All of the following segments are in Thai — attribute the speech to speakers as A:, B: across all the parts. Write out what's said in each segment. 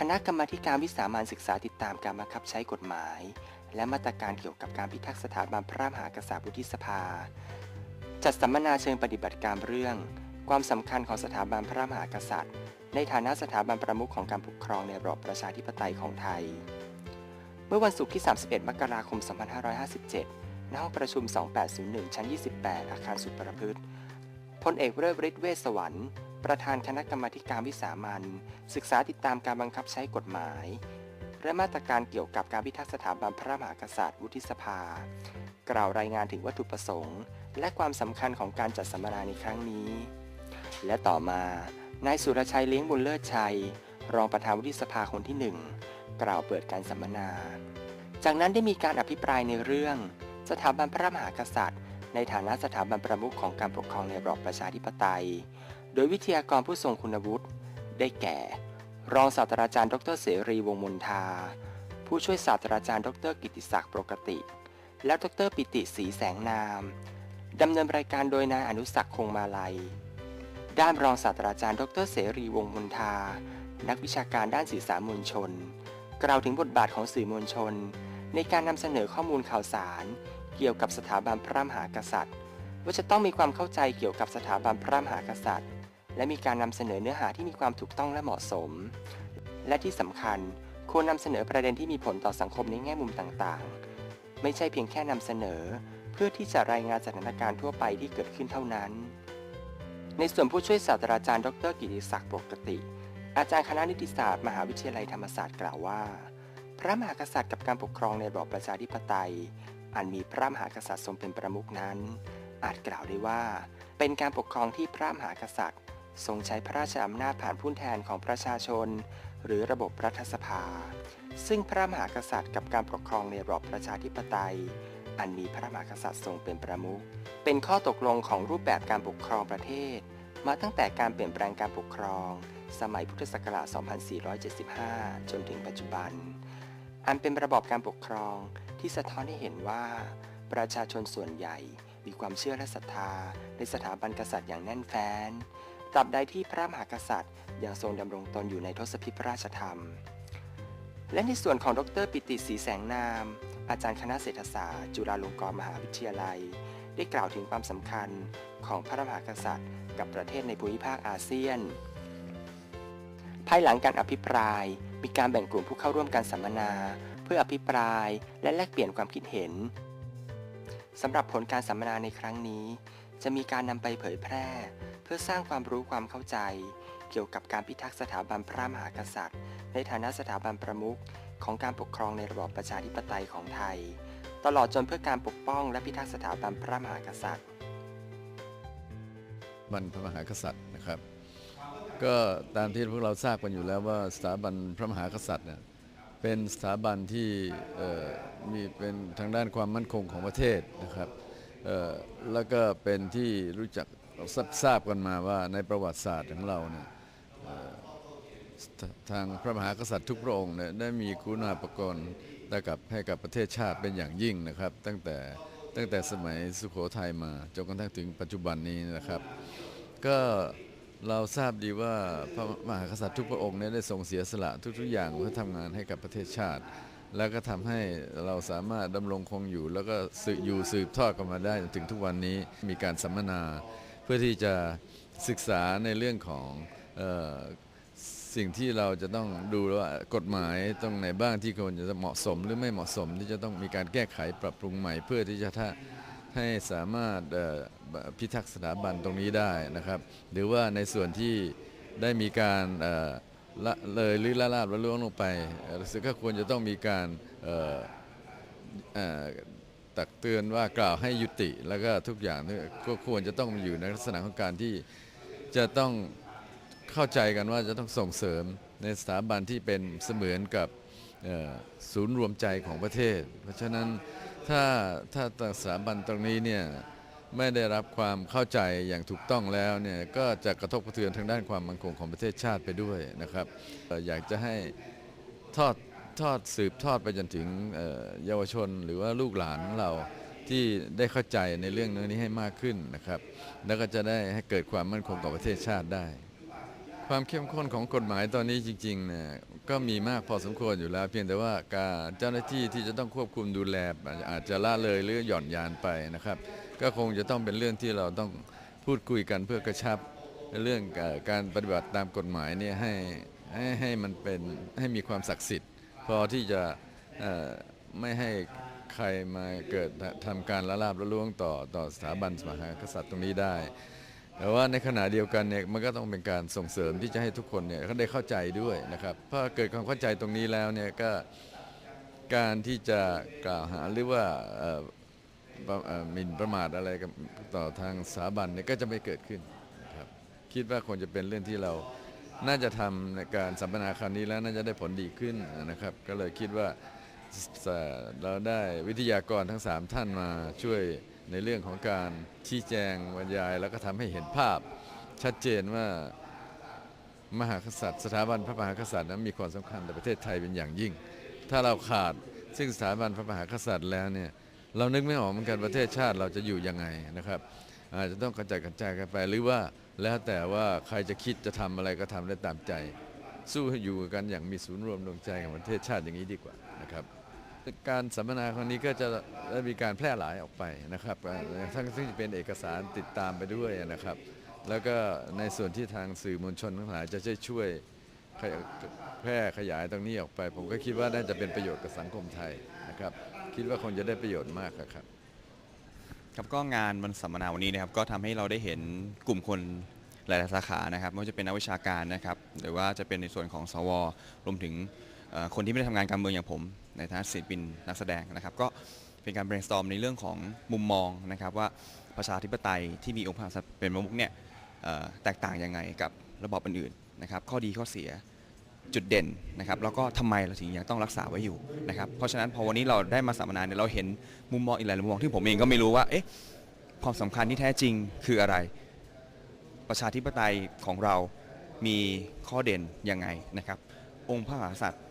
A: คณะกรรมาธิการวิสามันศึกษาติดตามการบังคับใช้กฎหมาย และมาตรการเกี่ยวกับการพิทักษ์สถาบันพระมหากษัตริย์วุฒิสภา จัดสัมมนาเชิงปฏิบัติการเรื่อง ความสำคัญของสถาบันพระมหากษัตริย์ ในฐานะสถาบันประมุขของการปกครองในระบอบประชาธิปไตยของไทย เมื่อวันศุกร์ที่ 31 มกราคม 2557 ณ ห้องประชุม 2801 ชั้น 28 อาคารสุดประพฤติพลเอกเริศฤทธิ์เวสวรรค์ ประธานคณะกรรมาการวิสามันศึกษาติดตามการบังคับใช้กฎหมาย และมาตรการเกี่ยวกับการพิทักษ์สถาบันพระมหากษัตริย์วุฒิสภา กล่าวรายงานถึงวัตถุประสงค์ และความสำคัญของการจัดสัมมนาในครั้งนี้ และต่อมานายสุรชัยเลี้ยงบุญเลิศชัย รองประธานวุฒิสภาคนที่หนึ่งกล่าวเปิดการสัมมนา จากนั้นได้มีการอภิปรายในเรื่อง สถาบันพระมหากษัตริย์ ในฐานะสถาบันประมุขของการปกครองในระบอบประชาธิปไตย โดยวิทยากรผู้ทรงคุณวุฒิ ได้แก่ รองศาสตราจารย์ ดรเสรีวงมนทา ผู้ช่วยศาสตราจารย์ ดรกิติศักดิ์ปกติ และดรปิติศรีแสงนาม ดำเนินรายการโดยนายอนุสักคงมาลัย ด้านรองศาสตราจารย์ ดรเสรีวงมนทา นักวิชาการด้านสื่อสารมวลชน กล่าวถึงบทบาทของสื่อมวลชน ในการนำเสนอข้อมูลข่าวสาร เกี่ยวกับสถาบันพระมหากษัตริย์ ว่าจะต้องมีความเข้าใจเกี่ยวกับสถาบันพระมหากษัตริย์ และมีการนำเสนอเนื้อหาที่มีความถูกต้องและเหมาะสม และที่สำคัญควรนำเสนอประเด็นที่มีผลต่อสังคมในแง่มุมต่างๆ ไม่ใช่เพียงแค่นำเสนอ เพื่อที่จะรายงานสถานการณ์ทั่วไปที่เกิดขึ้นเท่านั้น ในส่วนผู้ช่วยศาสตราจารย์ ดรกิติศักดิ์ปกติ อาจารย์คณะนิติศาสตร์ มหาวิทยาลัยธรรมศาสตร์กล่าวว่า พระมหากษัตริย์กับการปกครองในระบอบประชาธิปไตย อันมีพระมหากษัตริย์ทรงเป็นประมุขนั้น อาจกล่าวได้ว่า เป็นการปกครองที่พระมหากษัตริย์ ทรงใช้พระราชอำนาจผ่านผู้แทนของประชาชน หรือระบบรัฐสภา ซึ่งพระมหากษัตริย์กับการปกครองในระบอบประชาธิปไตย อันมีพระมหากษัตริย์ทรงเป็นประมุข เป็นข้อตกลงของรูปแบบการปกครองประเทศ มาตั้งแต่การเปลี่ยนแปลงการปกครอง สมัยพุทธศักราช 2475 จนถึงปัจจุบัน อันเป็นระบอบการปกครองที่สะท้อนให้เห็นว่า ประชาชนส่วนใหญ่มีความเชื่อและศรัทธาในสถาบันกษัตริย์อย่างแน่นแฟ้น ตราบใดที่พระมหากษัตริย์ ยังทรงดำรงตนอยู่ในทศพิธพระราชธรรม และในส่วนของดรปิติศรีแสงนาม อาจารย์คณะเศรษฐศาสตร์ จุฬาลงกรณ์มหาวิทยาลัย ได้กล่าวถึงความสำคัญของพระมหากษัตริย์ กับประเทศในภูมิภาคอาเซียน ภายหลังการอภิปราย มีการแบ่งกลุ่มผู้เข้าร่วมการสัมมนา เพื่ออภิปรายและแลกเปลี่ยนความคิดเห็นสำหรับผลการสัมมนาในครั้งนี้ จะมีการนำไปเผยแพร่ เพื่อสร้างความรู้ความเข้าใจ เกี่ยวกับการพิทักษ์สถาบันพระมหากษัตริย์ ในฐานะสถาบันประมุขของการปกครองในระบอบประชาธิปไตยของไทย ตลอดจนเพื่อการปกป้องและพิทักษ์สถาบันพระมหากษัตริย์
B: บันพระมหากษัตริย์นะครับ ก็ตามที่พวกเราทราบกันอยู่แล้วว่าสถาบันพระมหากษัตริย์เนี่ยเป็นสถาบันที่มีเป็นทางด้านความมั่นคงของประเทศนะครับแล้วก็เป็นที่รู้จัก ทราบทราบกันมาว่าในประวัติศาสตร์ของเราเนี่ยทางพระมหากษัตริย์ทุกพระองค์เนี่ยได้มีคุณาภกรให้กับให้กับประเทศชาติเป็นอย่างยิ่งนะครับ ตั้งแต่ตั้งแต่สมัยสุโขทัยมาจนกระทั่งถึงปัจจุบันนี้นะครับ ก็เราทราบดีว่าพระมหากษัตริย์ทุกพระองค์เนี่ยได้ทรงเสียสละทุกๆอย่างเพื่อทำงานให้กับประเทศชาติ แล้วก็ทำให้เราสามารถดำรงคงอยู่ แล้วก็สืบอยู่สืบทอดกันมาได้จนถึงทุกวันนี้มีการสัมมนา เพื่อที่จะศึกษาในเรื่องของออสิ่งที่เราจะต้องดูว่ากฎหมายตรงไหนบ้างที่ควรจะเหมาะสมหรือไม่เหมาะสมที่จะต้องมีการแก้ไขปรับปรุงใหม่ เพื่อที่จะถ้าให้สามารถพิทักษ์สถาบันตรงนี้ได้นะครับ หรือว่าในส่วนที่ได้มีการเละเลยหรือละลาบละล่วงลงไปรู้สึกก็ควรจะต้องมีการ ตักเตือนว่ากล่าวให้ยุติ แล้วก็ทุกอย่างเนี่ยก็ควรจะต้องอยู่ในลักษณะของการที่จะต้องเข้าใจกันว่าจะต้องส่งเสริมในสถาบันที่เป็นเสมือนกับศูนย์รวมใจของประเทศ เพราะฉะนั้นถ้าถ้าสถาบันตรงนี้เนี่ยไม่ได้รับความเข้าใจอย่างถูกต้องแล้วเนี่ยก็จะกระทบกระเทือนทางด้านความมั่นคงของประเทศชาติไปด้วยนะครับ อยากจะให้ทอด ทอดสืบทอดไปจนถึงเยาวชนหรือว่าลูกหลานของเราที่ได้เข้าใจในเรื่องนี้ให้มากขึ้นนะครับ แล้วก็จะได้ให้เกิดความมั่นคงกับประเทศชาติได้ ความเข้มข้นของกฎหมายตอนนี้จริงๆเนี่ยก็มีมากพอสมควรอยู่แล้ว เพียงแต่ว่าการเจ้าหน้าที่ที่จะต้องควบคุมดูแลอาจจะละเลยหรือหย่อนยานไปนะครับ ก็คงจะต้องเป็นเรื่องที่เราต้องพูดคุยกันเพื่อกระชับเรื่องการปฏิบัติตามกฎหมายเนี่ยให้ให้ให้มันเป็นให้มีความศักดิ์สิทธิ์ พอที่จะไม่ให้ใครมาเกิดทำการละลาบละล่วงต่อต่อสถาบันสมหากษัตริย์ตรงนี้ได้ แต่ว่าในขณะเดียวกันเนี่ยมันก็ต้องเป็นการส่งเสริมที่จะให้ทุกคนเนี่ยเขาได้เข้าใจด้วยนะครับพราเกิดความเข้าใจตรงนี้แล้วเนี่ยก็การที่จะกล่าวหาหรือว่าหมิ่นประมาทอะไรกับต่อทางสถาบันเนี่ยก็จะไม่เกิดขึ้นนะครับคิดว่าคงจะเป็นเรื่องที่เรา น่าจะทำในการสัมมนาคราวนี้แล้วน่าจะได้ผลดีขึ้นนะครับ ก็เลยคิดว่าเราได้วิทยากรทั้งสามท่านมาช่วยในเรื่องของการชี้แจงบรรยาย แล้วก็ทำให้เห็นภาพชัดเจนว่ามหากษัตริย์ สถาบันพระมหากษัตริย์นั้นมีความสำคัญต่อประเทศไทยเป็นอย่างยิ่ง ถ้าเราขาดซึ่งสถาบันพระมหากษัตริย์แล้วเนี่ยเรานึกไม่ออกเหมือนกันประเทศชาติเราจะอยู่ยังไงนะครับ อาจจะต้องกระจายกระจายกันไปหรือว่าแล้วแต่ว่าใครจะคิดจะทำอะไรก็ทำได้ตามใจ สู้อยู่กันอย่างมีศูนย์รวมดวงใจของประเทศชาติอย่างนี้ดีกว่านะครับการสัมมนาครั้งนี้ก็จะได้มีการแพร่หลายออกไปนะครับทั้งที่งเป็นเอกสารติดตามไปด้วยนะครับ แล้วก็ในส่วนที่ทางสื่อมวลชนทั้งหลายจะช่วยช่วยขยแพร่ขยายตรงนี้ออกไป ผมก็คิดว่าน่าจะเป็นประโยชน์กับสังคมไทยนะครับ คิดว่าคงจะได้ประโยชน์มากครับ
C: ครับก็งานวันสัมมนาวันนี้นะครับก็ทำให้เราได้เห็นกลุ่มคนหลาย ๆ สาขานะครับไม่ว่าจะเป็นนักวิชาการนะครับหรือว่าจะเป็นในส่วนของสว รวมถึงคนที่ไม่ได้ทำงานการเมืองอย่างผม ในฐานะศิลปินนักแสดงนะครับ ก็เป็นการ brainstorm ในเรื่องของมุมมองนะครับ ว่าประชาธิปไตยที่มีองค์พระมหากษัตริย์เป็นประมุขเนี่ยแตกต่างยังไงกับระบอบอื่นๆนะครับ ข้อดีข้อเสีย จุดเด่นนะครับแล้วก็ทำไมเราถึงยังต้องรักษาไว้อยู่นะครับเพราะฉะนั้นพอวันนี้เราได้มาสัมมนาเนี่ยเราเห็นมุมมองอีกหลายมุมมองที่ผมเองก็ไม่รู้ว่าเอ๊ะความสำคัญที่แท้จริงคืออะไร ประชาธิปไตยของเรามีข้อเด่นยังไงนะครับ องค์พระมหากษัตริย์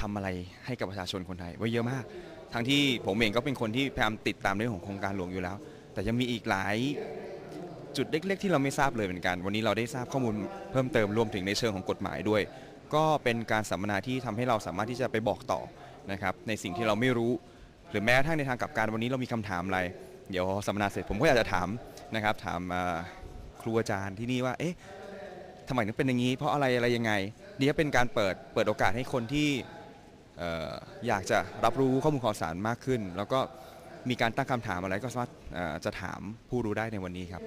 C: ทำอะไรให้กับประชาชนคนไทยไว้เยอะมาก ทั้งที่ผมเองก็เป็นคนที่พยายามติดตามเรื่องของโครงการหลวงอยู่แล้ว แต่ยังมีอีกหลายจุดเล็ก ๆ ที่เราไม่ทราบเลยเหมือนกัน วันนี้เราได้ทราบข้อมูลเพิ่มเติมรวมถึงในเชิงของกฎหมายด้วย ก็เป็นการสัมมนาที่ทำให้เราสามารถที่จะไปบอกต่อนะครับในสิ่งที่เราไม่รู้ หรือแม้กระทั่งในทางกลับการวันนี้เรามีคำถามอะไร เดี๋ยวสัมมนาเสร็จผมก็อยากจะถามนะครับ ถามครูอาจารย์ที่นี่ว่าเอ๊ะทำไมถึงเป็นอย่างนี้ เพราะอะไรอะไรยังไงนี่ก็เป็นการเปิดเปิดโอกาสให้คนที่อยากจะรับรู้ข้อมูลข่าวสารมากขึ้น แล้วก็มีการตั้งคำถามอะไรก็สามารถจะถามผู้รู้ได้ในวันนี้ครับ